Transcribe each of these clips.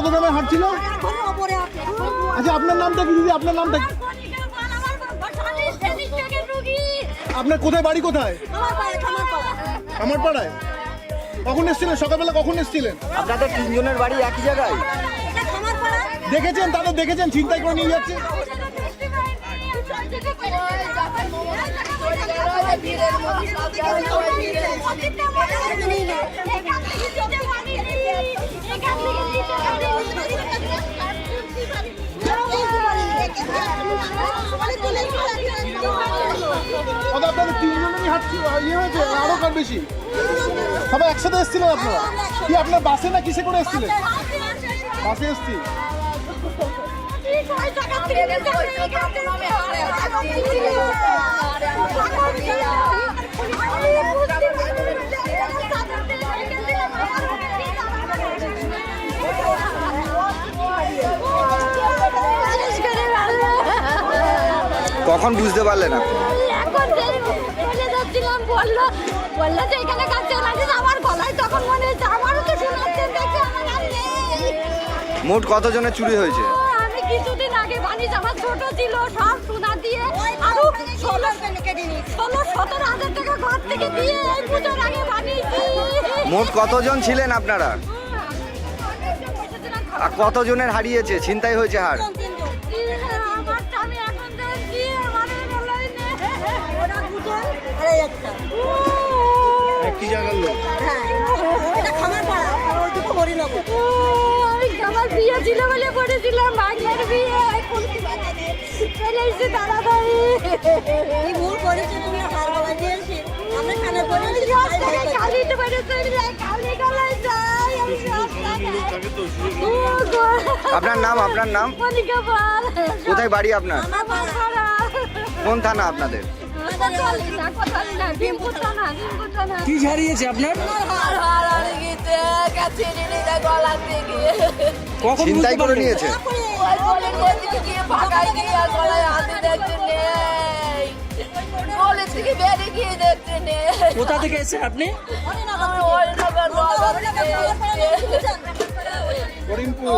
কত গ্রামে হাঁটছিল আচ্ছা আপনার নামটা কি দিদি? আপনার নামটা কি? আপনার কোথায় বাড়ি কোথায়? আমার পাড়ায় কখন এসেছিলেন? সকালবেলা কখন এসেছিলেন? আপনাদের তিনজনের বাড়ি একই জায়গায়? দেখেছেন? তাদের দেখেছেন? চিন্তাই করে নিয়ে যাচ্ছে? ইয়ে হয়েছে? আরও কার বেশি। সবাই একসাথে এসেছিলেন আপনারা? কি আপনার বাসে না কিসে করে এসেছিলেন? বাসে এসছি। কখন বুঝতে পারলেন আপনি? বলল বলল যে এখানে কাছে লাগিস আমার গলায় তখন মনে হচ্ছে আমারও তো শোনাচ্ছে দেখে আমার আর নেই। মোট কতজনের চুরি হয়েছে? আমি কিছুদিন আগে আমার ছোট ছিল সব সোনা দিয়ে আরও ষোলো ষোলো সতেরো হাজার টাকা ঘর থেকে দিয়ে এই পুজোর আগে বানিয়েছি মোট কতজন ছিলেন আপনারা? আর কতজনের হারিয়েছে? ছিনতাই হয়েছে হার? কি জায়গার লোক। ও, আমি আমার বিয়ে ছিল বলে পড়েছিলাম বাংলার বিয়ে চলে এসেছি তাড়াতাড়ি। রাস্তায় কালিতে বেড়েছে কালি গলায় যাই আমি রাস্তায় ও গো। আপনার নাম আপনার নাম? কোথায় বাড়ি আপনার? কোন থানা আপনাদের? কি হারিয়েছে আপনার কখন ছিনতাই করে নিয়েছে? কোথা থেকে এসে আপনি করিমপুর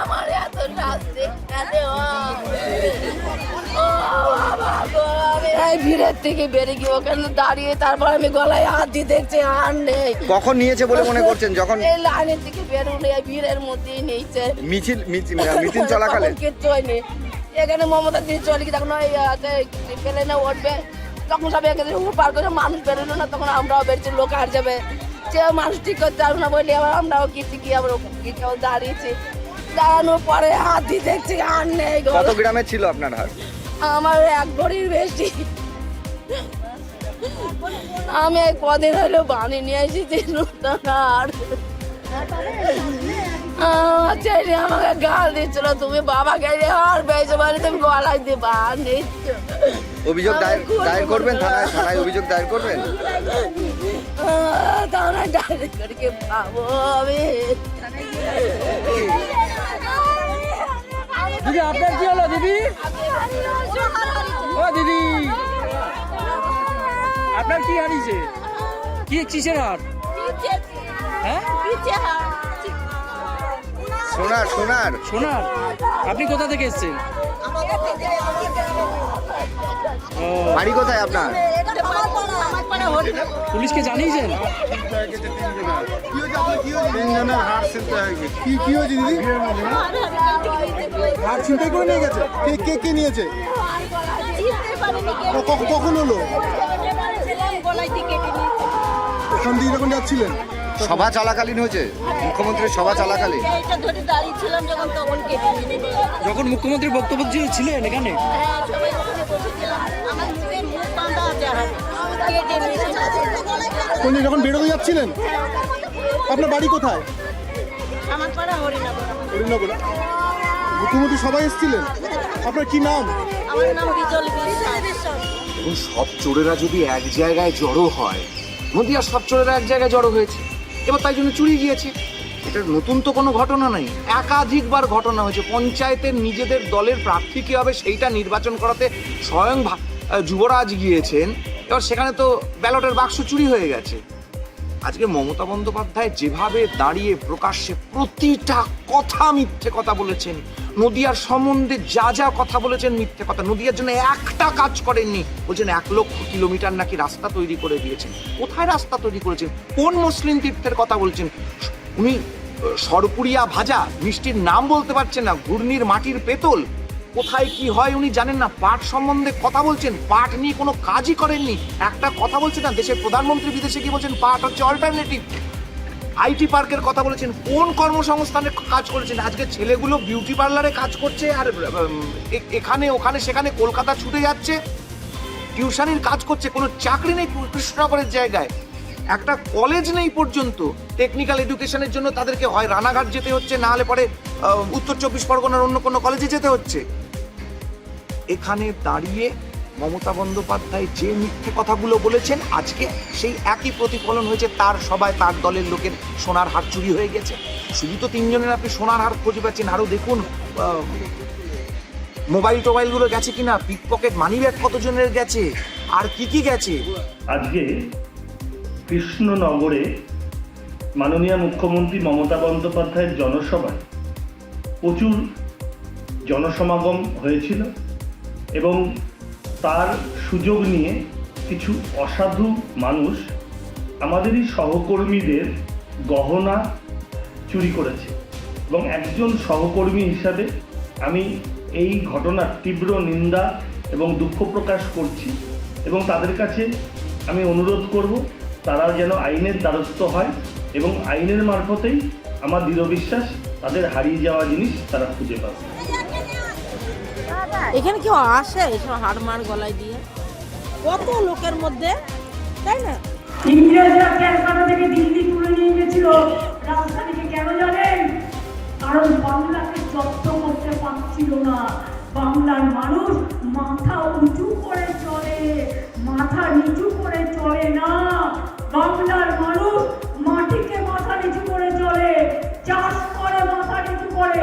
আমার এত শাস্তি ভিড়ের থেকে বেরিয়ে গিয়ে ওখানে দাঁড়িয়ে তারপর আমি গলায় হাত দিয়ে দেখছি আর নেই। কখন নিয়েছে বলে মনে করছেন? যখন এই লাইনের থেকে বেরোলে এই ভিড়ের মধ্যেই নিয়েছে। মিছিল মিছিল চলাকালে? কিচ্ছু হয়নি এখানে মমতা দিয়ে চলে গিয়ে তখন ওই প্লেনে উঠবে। তখন সব এখানে পার করে মানুষ বেরোলো না তখন আমরাও বেরোচ্ছি লোক আর যাবে। যে মানুষ ঠিক করতে পারব না বলে আবার আমরাও কিছু কি আবার কেউ দাঁড়িয়েছি। দাঁড়ানোর পরে হাত দিয়ে দেখছি আর নেই কত গ্রামে ছিল আপনার হার? আমার এক ভরির বেশি। আমি এই কদিন হলো বানি নিয়ে এসেছি নতুন আর ছেলে আমাকে গাল দিচ্ছিল তুমি বাবা গেলে আর বেঁচে বাড়ি তুমি গলায় দিয়ে বান দিচ্ছ। অভিযোগ দায়ের দায়ের করবেন থানায় থানায় অভিযোগ দায়ের করবেন? তারা ডাইরেক্ট করে পাবো আমি। দিদি আপনার কি হলো দিদি? ও দিদি। আপনার কি হারিয়েছে? কি কিসের হার? হ্যাঁ? সোনার সোনার। সোনার? আপনি কোথা থেকে এসেছেন? বাড়ি কোথায় আপনার? পুলিশকে জানিয়েছেন? হার করে নিয়ে গেছে? কে কে কে নিয়েছে? ক- ক- কখন হলো? ওখান দিয়ে যখন যাচ্ছিলেন? সভা চলাকালীন হয়েছে? মুখ্যমন্ত্রীর সভা চলাকালীন? যখন মুখ্যমন্ত্রী বক্তব্য দিয়ে ছিলেন এখানে? হ্যাঁ যখন বেরোতে যাচ্ছিলেন? আপনার বাড়ি কোথায়? মুখ্যমন্ত্রী সবাই এসেছিলেন? আপনার কি নাম? আমার নাম বিজল বিশ্বাস এবং সব চোরেরা যদি এক জায়গায় জড়ো হয় নদিয়ার সব চোরেরা এক জায়গায় জড়ো হয়েছে। এবার তাই জন্য চুরি গিয়েছে। এটা নতুন তো কোনো ঘটনা নাই একাধিকবার ঘটনা হয়েছে। পঞ্চায়েতের নিজেদের দলের প্রার্থী কী হবে সেইটা নির্বাচন করাতে স্বয়ং যুবরাজ গিয়েছেন। এবার সেখানে তো ব্যালটের বাক্স চুরি হয়ে গেছে। আজকে মমতা বন্দ্যোপাধ্যায় যেভাবে দাঁড়িয়ে প্রকাশ্যে প্রতিটা কথা মিথ্যে কথা বলেছেন নদিয়ার সম্বন্ধে যা যা কথা বলেছেন মিথ্যে কথা। নদিয়ার জন্য একটা কাজ করেননি। বলছেন এক লক্ষ কিলোমিটার নাকি রাস্তা তৈরি করে দিয়েছেন। কোথায় রাস্তা তৈরি করেছেন? কোন মুসলিম তীর্থের কথা বলছেন? উনি সরপুরিয়া ভাজা, মিষ্টির নাম বলতে পারছেন না, ঘূর্ণির মাটির পেতল। কোথায় কি হয় উনি জানেন না। পাট সম্বন্ধে কথা বলছেন, পাট নিয়ে কোনো কাজই করেননি। একটা কথা বলছেন না, দেশের প্রধানমন্ত্রী বিদেশে গিয়ে বলছেন, পাট হচ্ছে অল্টারনেটিভ আইটি পার্কের কথা বলেছেন, কোন কর্মসংস্থানে কাজ করেছেন? আজকে ছেলেগুলো বিউটি পার্লারে কাজ করছে আর এখানে, ওখানে, সেখানে কলকাতা ছুটে যাচ্ছে, টিউশনির কাজ করছে, কোনো চাকরি নেই কৃষ্ণনগরের জায়গায়। একটা কলেজ নেই পর্যন্ত টেকনিক্যাল এডুকেশনের জন্য তাদেরকে হয় রানাঘাট যেতে হচ্ছে, না হলে পরে উত্তর চব্বিশ পরগনার অন্য কোনো কলেজে যেতে হচ্ছে। এখানে দাঁড়িয়ে মমতা বন্দ্যোপাধ্যায় যে মিথ্যে কথাগুলো বলেছেন, আজকে সেই একই প্রতিফলন হয়েছে, তার সবাই তার দলের লোকের সোনার হার চুরি হয়ে গেছে। শুধু তো তিনজনের আপনি সোনার হার খুঁজে পাচ্ছেন আরও দেখুন মোবাইল টোবাইলগুলো গেছে কিনা পিক পকেট মানি ব্যাগ কতজনের গেছে, আর কি কি গেছে? আজকে কৃষ্ণনগরে মাননীয় মুখ্যমন্ত্রী মমতা বন্দ্যোপাধ্যায়ের জনসভায় প্রচুর জনসমাগম হয়েছিল এবং তার সুযোগ নিয়ে কিছু অসাধু মানুষ আমাদেরই সহকর্মীদের গহনা চুরি করেছে। এবং একজন সহকর্মী হিসাবে আমি এই ঘটনার তীব্র নিন্দা এবং দুঃখ প্রকাশ করছি এবং তাদের কাছে আমি অনুরোধ করব, তারা যেন আইনের দ্বারস্থ হয় এবং আইনের মারফতেই আমার দৃঢ় বিশ্বাস তাদের হারিয়ে যাওয়া জিনিস তারা খুঁজে পাবে। এখানে কেউ আসে এসব হাড়মার গলায় দিয়ে। কত লোকের মধ্যে তাই না? ইংরেজরা ক্যালকাটা থেকে দিল্লি তুলে নিয়ে গেছিল। রাজধানীকে কেন জানেন? কারণ বাংলাকে জব্দ করতে পারছিল না। বাংলার মানুষ মাথা উঁচু করে চলে মাথা নিচু করে চলে না। বাংলার মানুষ মাটিকে মাথা নিচু করে চলে চাষ করে মাথা নিচু করে।